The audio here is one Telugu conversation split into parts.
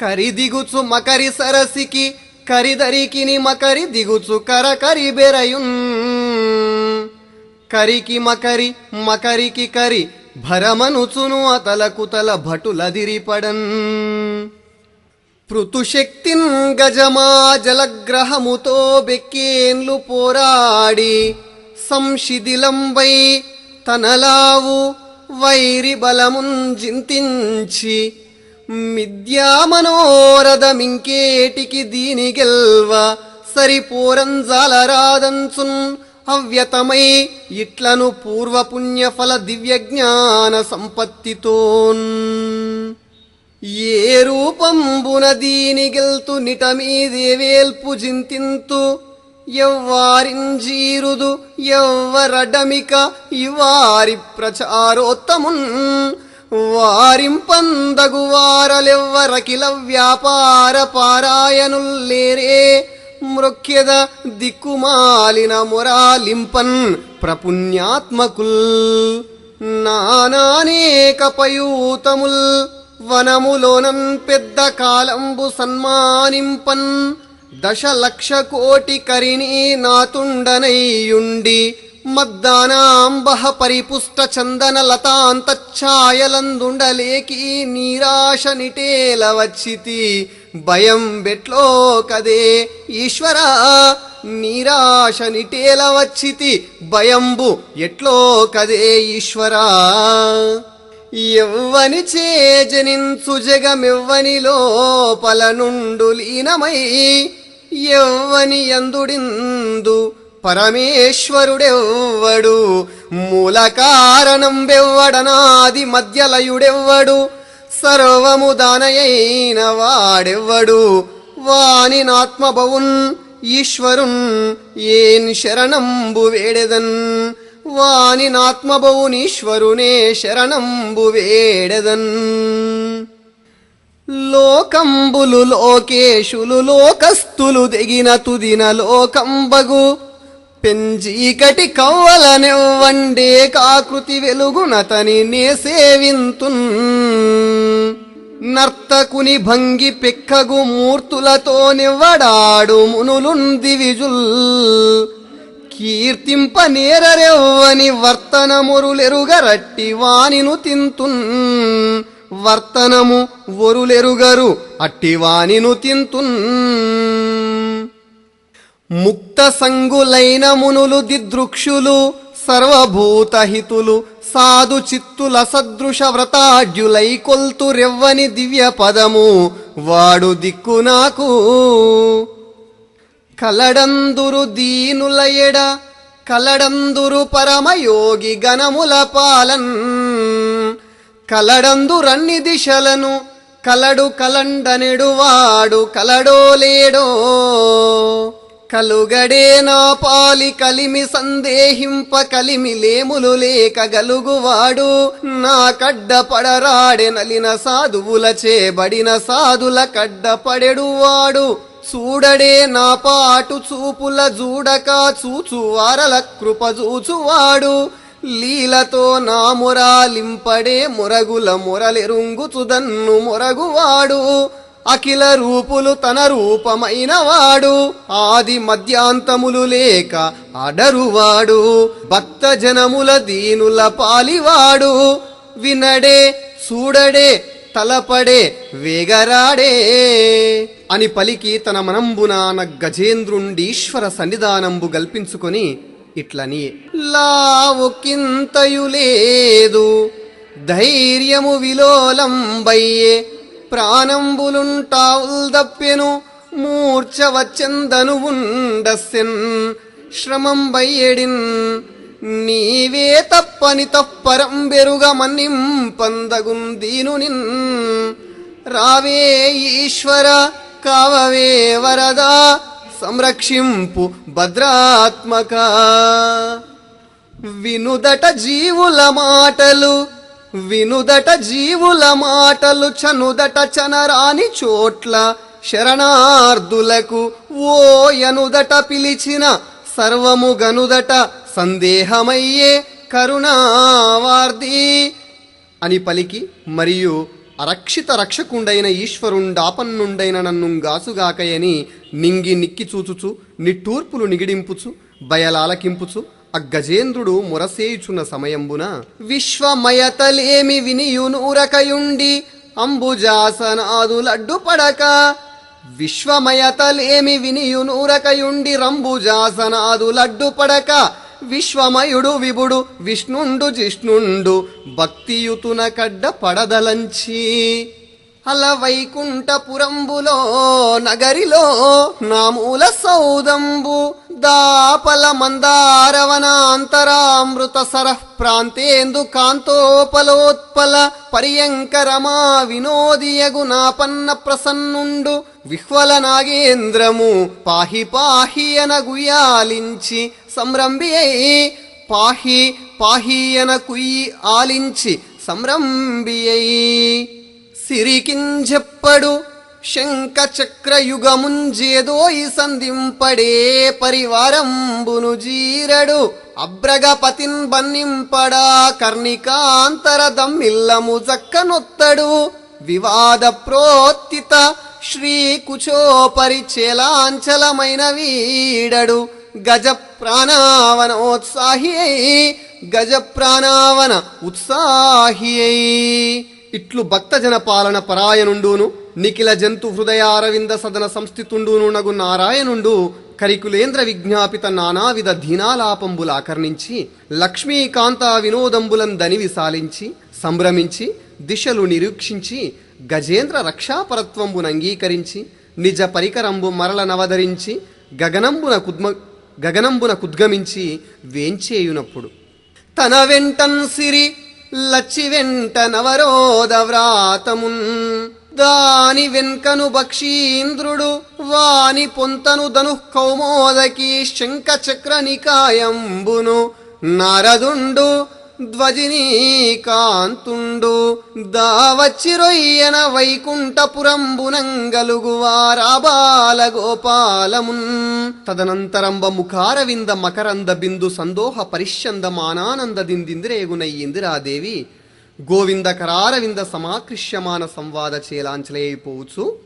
కరి దిగుచు మకరి సరసికి కరిదరికిని మకరి దిగుచు కరకరి బెరయున్. కరికి మకరి మకరికి కరి భరమనుచును అతలకు తల భటులదిరిపడన్ పృతుశక్తిన్ గజమా జలగ్రహముతో బెక్కేన్లు పోరాడి సంశిథిలంబై తనలావు వైరి బలమున్ జింతించి మిథ్యా మనోరథమింకేటికి దీని గెల్వ సరిపూరంజాలరాదంచున్ అవ్యతమై ఇట్లను పూర్వపుణ్యఫల దివ్య జ్ఞాన సంపత్తితోన్. ఏ రూపంబున దీని గెల్తు నిటమీదేవేల్పు జింతింతు? ఎవ్వారింజీరుదు ఎవ్వరడమిక ఇవారి ప్రచారోత్తమున్ వారింపందగు వారలెవ్వరకిల వ్యాపార పారాయణుల్లేరే మృఖ్యద దిక్కుమాలిన మురాలింపన్ ప్రపుణ్యాత్మకుల్ నానానేక పయూతముల్ వనములోనం పెద్ద కాలంబు సన్మానింపన్ దశ లక్ష కోటి కరిణీ నాతుండనయ్యుండి మద్దానాంబహ పరిపుష్ట చందన లతాంతఛాయలందుండలేకి నీరాశ నిటేల వచ్చితి భయం బెట్లో కదే ఈశ్వరా నీరాశ నిటేల వచ్చితి భయంబు ఎట్లో కదే ఈశ్వరా. ఎవ్వని చేజనించు జగమివ్వని లోపల నుండు లీనమై ఎవ్వని ఎందుడిందు పరమేశ్వరుడెవ్వడు? మూల కారణం బెవ్వడనాది మధ్యలయుడెవ్వడు? సర్వము దానయైన వాడెవ్వడు? వానినాత్మభవున్ ఈశ్వరున్ ఏన్ శరణంబు వేడెదన్? వానినాత్మభవునీశ్వరునే శరణంబు వేడెదన్? లోకంబులు లోకేశులు లోకస్తులు దిగిన తుదిన లోకంబగు పెంజీకటి కవ్వలనెవ్వండే కాకృతి వెలుగునతని నే సేవింతున్. నర్తకుని భంగి పెక్కగు మూర్తులతో నివ్వడాడు మునులున్ దివిజుల్. కీర్తింప నేరరెవ్వని వర్తనమురులెరుగరట్టి వానిను తింతున్. వర్తనము ఒరులెరుగరు అట్టివానిను తింతున్. ముక్త సంగులైన మునులు దిదృక్షులు సర్వభూతహితులు సాధు చిత్తుల సదృశ వ్రతాఢ్యులై కొల్తురెవ్వని దివ్య పదము వాడు దిక్కు నాకు. కలడందురు దీనులయడ కలడందురు పరమయోగి గణముల పాలన్. కలడందురన్ని దిశలను కలడు కలండనెడు వాడు కలడో లేడో కలుగడేనా పాలి కలిమి సందేహింప కలిమి లేములు లేక గలుగువాడు. నా కడ్డ పడరాడే నలిన సాధువుల చేబడిన సాధుల కడ్డ పడెడువాడు. చూడడే నా పాటు చూపుల జూడక చూచువారల కృప చూచువాడు. లీలతో నా మురాలింపడే మురగుల మురలెరుంగుచుదన్ను మురగువాడు. అఖిల రూపులు తన రూపమైన వాడు. ఆది మధ్యాంతములు లేక అడరువాడు. భక్త జనముల దీనుల పాలివాడు. వినడే చూడడే తలపడే వేగరాడే అని పలికి తన మనంబునాన గజేంద్రుండీశ్వర సన్నిధానంబు గల్పించుకొని ఇట్లని లావుకింతయు లేదు ధైర్యము విలోలంబయ్యే ప్రాణంబులుంటావుల్దప్పెను మూర్ఛ వచ్చందను శ్రమం బయ్యడిన్ నీవే తప్పని తప్పరం బెరుగ మన్నిం పందగున్ రావే ఈశ్వర కావవే వరదా సంరక్షింపు భద్రాత్మక. వినుదట జీవుల మాటలు వినుదట జీవుల మాటలు చనుదట చనరాని చోట్ల శరణార్థులకు ఓ పిలిచిన సర్వము గనుదట సందేహమయ్యే కరుణావార్ది. అని పలికి మరియు అరక్షిత రక్షకుండైన ఈశ్వరుండాపన్నుండైన నన్ను గాసుగాకయని నింగి నిక్కి చూచుచు నిట్టూర్పులు నిగిడింపుచు బయలాలకింపుచు అగ్గజేంద్రుడు మురసేయుచున్న సమయంబున విశ్వమయతలేమి వినియునూరకయుండి అంబుజాసనాదులడ్డు పడక. విశ్వమయతలేమి వినియునూరకయుండి రంబుజాసనాదులడ్డు పడక. విశ్వమయుడు విభుడు విష్ణుండు జిష్ణుండు భక్తియుతున కడ్డ పడదలంచి. అల వైకుంఠపురంబులో నగరిలో నామూల సౌదంబు దాపల మందారవనాంతరామృత సరః ప్రాంతేందు కాంతోపలోత్పల పర్యంకరమా వినోదియగు నాపన్న ప్రసన్నుండు విహ్వల నాగేంద్రము పాహి పాహి అనగుయాలించి సంరంభి అయి పాహి పాహి అన కుయ్యి ఆలించి సంరంభి అయి. సిరికించెప్పడు శంఖ చక్ర సంధింపడే పరివారంబును జీరడు అబ్రగపతిన్ బన్నింపడా కర్ణికాంతర దమ్మిల్లము జక్కనొత్తడు వివాద ప్రోత్తిత శ్రీ కుచోపరి చేలాంచలమైన వీడడు గజ ప్రాణావనోత్సాహి గజ ప్రాణావన ఉత్సాహి అయి ఇట్లు భక్తజన పాలన పరాయనుండును నిఖిల జంతు హృదయ అరవింద సదన సంస్థితుండును నగు నారాయణుండు కరికులేంద్ర విజ్ఞాపిత నానావిధ ధీనాలాపంబుల ఆకర్ణించి లక్ష్మీకాంత వినోదంబులం దనివి సాలించి సంభ్రమించి దిశలు నిరీక్షించి గజేంద్ర రక్షాపరత్వంబును అంగీకరించి నిజ పరికరంబు మరల నవధరించి గగనంబున కుద్మ గగనంబున కుద్గమించి వేంచేయునప్పుడు. తన వెంటన్ సిరి లచ్చి వెంట నవరోధ వ్రాతమున్. దాని వెన్కను బక్షీంద్రుడు వాని పొంతను ధను కౌమోదకి శంఖ చక్ర నికాయంబును. నారదుండు ధ్వజినీకాంతుండు. దావచ్చిరొయ్యన వైకుంఠపురంబునంగలుగువారాబాల గోపాలమున్ తదనంతరంబ ముఖారవింద మకరంద బిందు సందోహ పరిష్యంద మానానంద దిందిందిరేగునై గోవింద కరారవింద సమాకృష్యమాన సంవాద చేలాంచలేయిపోవచ్చు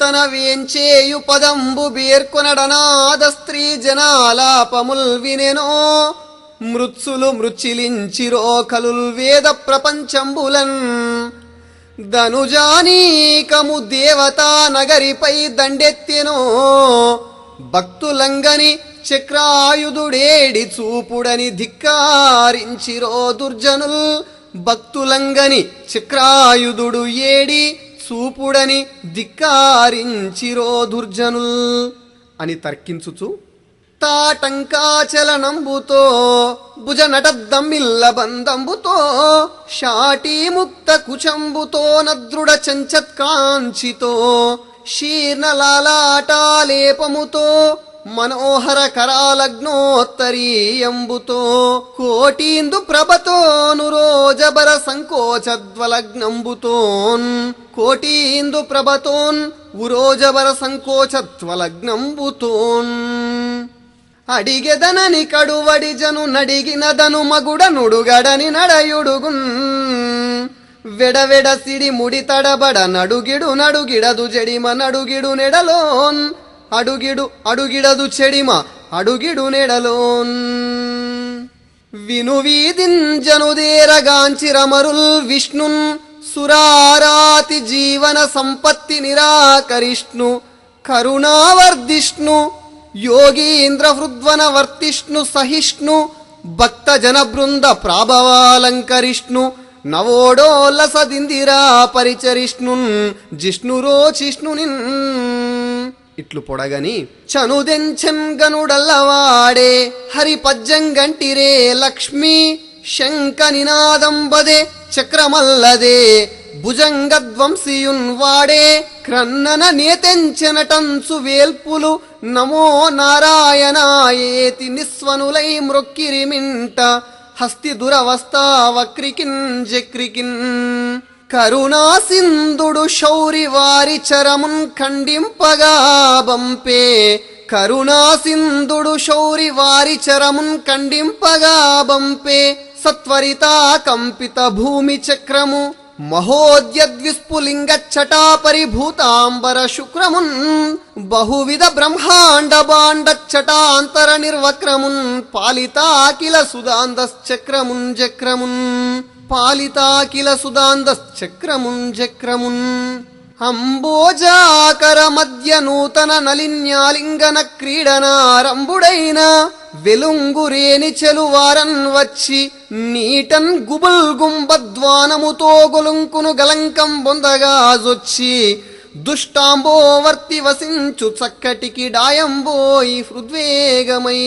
తన వేంచేయు పదంబు బీర్కొనడనాద స్త్రీ జనాలాపముల్ వినెనో మృత్సులు మృచ్చిలించిరో కలుల్ వేద ప్రపంచంబులన్. ధనుజానీకము దేవతా నగరిపై దండెత్తెనో. భక్తులంగని చక్రాయుధుడేడి చూపుడని ధిక్కారించిరో దుర్జనుల్. భక్తులంగని చక్రాయుధుడు ఏడి చూపుడని ధిక్కారించిరో దుర్జనుల్ అని తర్కించుచు తాటంకాచలనంబుతో భుజ నటద్దమ్మిల్ల బందంబుతో షాటీ ముక్త కుచంబుతో నద్రుడ చంచత్కాంచితో శీర్ణలాలాటాలేపముతో మనోహర కరాలగ్నోత్తరీయంబుతో కోటీందు ప్రభతో నురోజబర సంకోచద్వలగ్నంబుతోన్ కోటీందు ప్రభతోన్ ఉరోజబర సంకోచత్వలగ్నంబుతోన్ అడిగెదనని కడువడి జను నడిగినదను మగుడ నుడుగడని నడయుడుగున్ వెడవెడ సిడి ముడి తడబడ నడుగిడు నడుగిడదు జడిమ నడుగిడు నెడలోన్. అడుగిడు అడుగిడదు చెడిమ అడుగిడు నెడలోన్. విను వీధింజనుదేరగాంచి విష్ణున్. సురారాతి జీవన సంపత్తి నిరాకరిష్ణు. కరుణావర్ధిష్ణు. యోగీంద్ర హృద్వన వర్తిష్ణు సహిష్ణు భక్తజనబృంద బృంద ప్రాభవాలంకరిష్ణు నవోడోల్లసదిందిరా పరిచరిష్ణున్ జిష్ణురోచిష్ణునిన్ ఇట్లు పొడగని చనుదెంచెన్ గనుడల్లవాడే హరి పజ్జంగంటిరే లక్ష్మి శంక నినాదంబదే చక్రమల్లదే భుజంగధ్వంసియున్ వాడే క్రన్నన నేతెంచెనటంచు వేల్పులు నమో నారాయణాయేతి నిస్వనులై మృక్కిరిమింట హస్తి దురవస్థావక్రికిన్ జక్రికిన్ కరుణా సింధుడు శౌరి వారి చరమున్ ఖండింపగా బంపే. కరుణా సింధుడు శౌరి వారి చరమున్ ఖండింపగా బంపే. సత్వరితా కంపిత భూమి చక్రము మహోద్యద్విస్ఫులింగచ్చటా పరిభూతాంబర శుక్రమున్ బహువిధ బ్రహ్మాండ బాండచ్చటాంతర నిర్వక్రమున్ పాలితాకిల సుదాందశ్చక్రమున్ జక్రమున్ పాలితాకిల సుదాందశ్చక్రమున్ జక్రమున్ అంబోజాకర మధ్య నూతన నలిన్యాలింగన క్రీడనారంభుడైన వెలుంగురేని చెలువారన్ వచ్చి నీటన్ గుబుల్ గుంబద్వానముతో గొలుంకును గలంకం బొందగాజొచ్చి దుష్టాంబోవర్తి వసించు చక్కటికి డాయంబోయి హృద్వేగమై.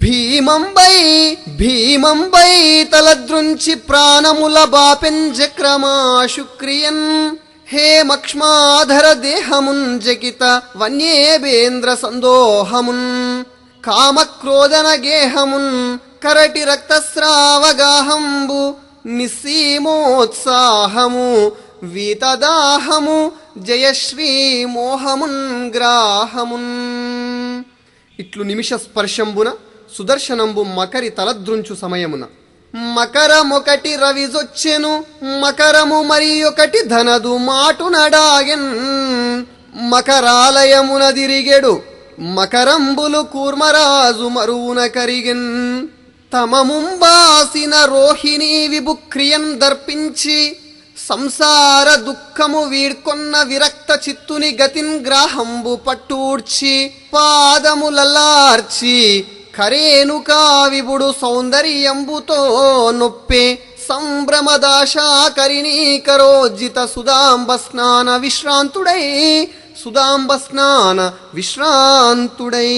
భీమంబై భీమంబై తలద్రుంచి ప్రాణముల బాపెంజక్రమా శుక్రియన్ హే మక్ష్మాధర దేహమున్ జగిత వన్యేబేంద్ర సందోహమున్ కామక్రోధన గేహమున్ కరటి రక్తస్రావగాహంబు నిస్సీమోత్సాహము వీతదాహము జయశ్రీ మోహమున్ గ్రాహమున్. ఇట్లు నిమిష స్పర్శంబున సుదర్శనంబు మకరి తలద్రుంచు సమయమున. మకరమొకటి రవిజొచ్చెను మకరము మరి ఒకటి ధనదు మాటునడాగెన్. మకరాలయమున దిరిగెడు మకరంబులు కూర్మరాజు మరువున కరిగెన్. తమ ముంబాసిన రోహిణి విభుక్రియన్ దర్పించి సంసార దుఃఖము వీడ్కొన్న విరక్త చిత్తుని గతిన్ గ్రాహంబు పట్టూడ్చి పాదములలార్చి కరేను విభుడు సౌందర్యంబుతో నొప్పే సంభ్రమదాశాకరిణీకరోజ్జిత సుదాంబ స్నాన విశ్రాంతుడై సుదాంబ స్నాన విశ్రాంతుడై.